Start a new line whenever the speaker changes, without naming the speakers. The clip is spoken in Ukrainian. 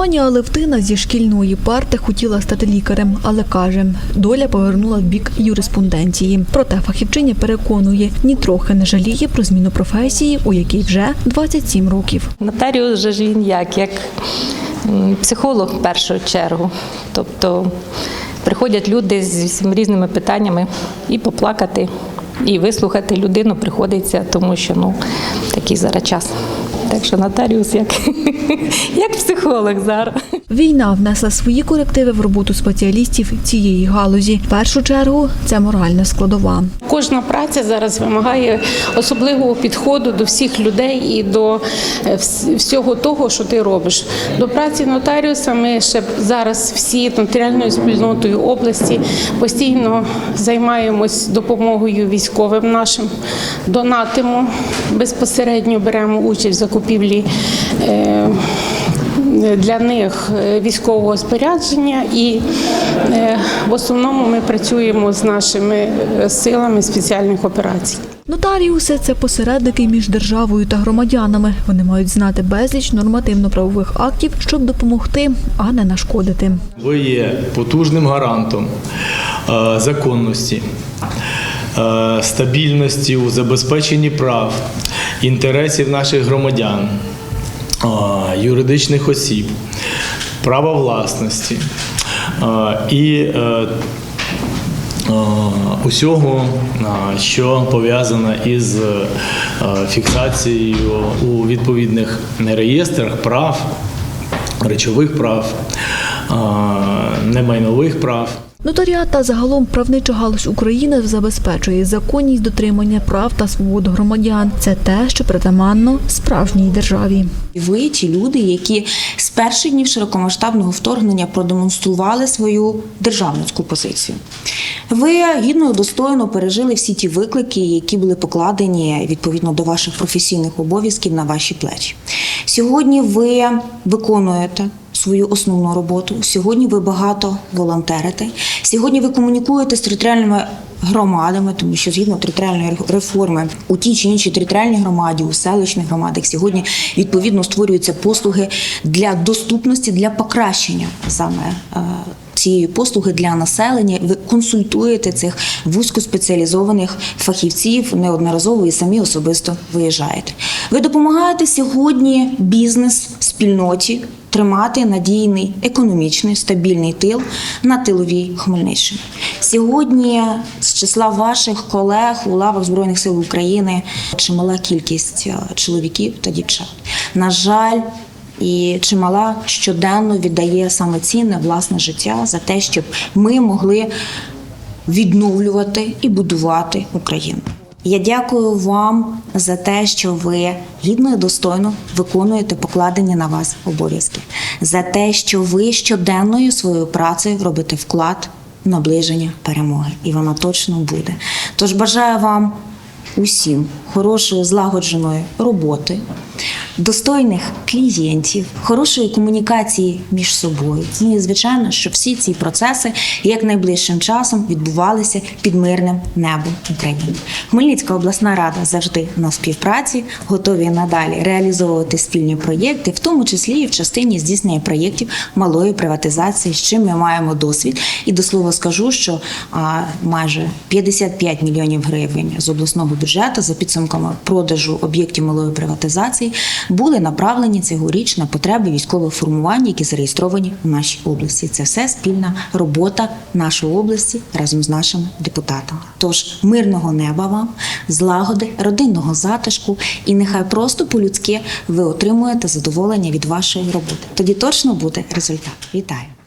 Пані Алевтина зі шкільної парти хотіла стати лікарем, але каже, доля повернула в бік юриспонденції. Проте фахівчиня переконує, нітрохи не жаліє про зміну професії, у якій вже 27 років.
Нотаріус же ж він як, як психолог в першу чергу. Тобто приходять люди з різними питаннями і поплакати, і вислухати людину приходиться, тому що ну, такий зараз час. Так що нотаріус як, як психолог зараз.
Війна внесла свої корективи в роботу спеціалістів цієї галузі. В першу чергу це моральна складова.
Кожна праця зараз вимагає особливого підходу до всіх людей і до е, всього того, що ти робиш. До праці нотаріуса ми ще зараз всі нотаріальною спільнотою області постійно займаємось допомогою військовим нашим, донатимо безпосередньо беремо участь в закупівлі. Для них е, військового спорядження, і е, в основному ми працюємо з нашими е, силами спеціальних операцій.
Нотаріуси це посередники між державою та громадянами. Вони мають знати безліч нормативно-правових актів, щоб допомогти, а не нашкодити.
Ви є потужним гарантом законності, стабільності у забезпеченні прав, інтересів наших громадян, юридичних осіб, права власності і е, усього, що пов'язано із е, фіксацією у відповідних реєстрах прав, речових прав, немайнових прав.
Нотаріат та загалом правнича галузь України забезпечує законність дотримання прав та свобод громадян. Це те, що притаманно справжній державі.
Ви ті люди, які з перших днів широкомасштабного вторгнення продемонстрували свою державницьку позицію. Ви гідно достойно пережили всі ті виклики, які були покладені відповідно до ваших професійних обов'язків на ваші плечі. Сьогодні ви виконуєте свою основну роботу. Сьогодні ви багато волонтерите. Сьогодні ви комунікуєте з територіальними громадами, тому що згідно територіальної реформи у тій чи іншій територіальній громаді, у селищних громадах сьогодні відповідно створюються послуги для доступності, для покращення саме. е, Цієї послуги для населення ви консультуєте цих вузькоспеціалізованих фахівців неодноразово і самі особисто виїжджаєте. Ви допомагаєте сьогодні бізнес спільноті тримати надійний економічний стабільний тил на тиловій Хмельниччині. Сьогодні з числа ваших колег у лавах Збройних сил України чимала кількість е, чоловіків та дівчат. На жаль, і чимала щоденно віддає саме цінне власне життя за те, щоб ми могли відновлювати і будувати Україну. Я дякую вам за те, що ви гідно і достойно виконуєте покладені на вас обов'язки, за те, що ви щоденною своєю працею робите вклад в наближення перемоги, і вона точно буде. Тож бажаю вам усім хорошої злагодженої роботи, достойних клієнтів, хорошої комунікації між собою. Ну і звичайно, що всі ці процеси як найближчим часом відбувалися під мирним небом України. Хмельницька обласна рада завжди на співпраці, готові надалі реалізовувати спільні проєкти, в тому числі і в частині здійснення проєктів малої приватизації, з чим ми маємо досвід. І до слова скажу, що а, майже 55 мільйонів гривень з обласного бюджету за підсумками продажу об'єктів малої приватизації були направлені цьогоріч на потреби військових формувань, які зареєстровані в нашій області. Це все спільна робота нашої області разом з нашими депутатами. Тож мирного неба вам, злагоди, родинного затишку, і нехай просто по-людськи ви отримуєте задоволення від вашої роботи. Тоді точно буде результат. Вітаю!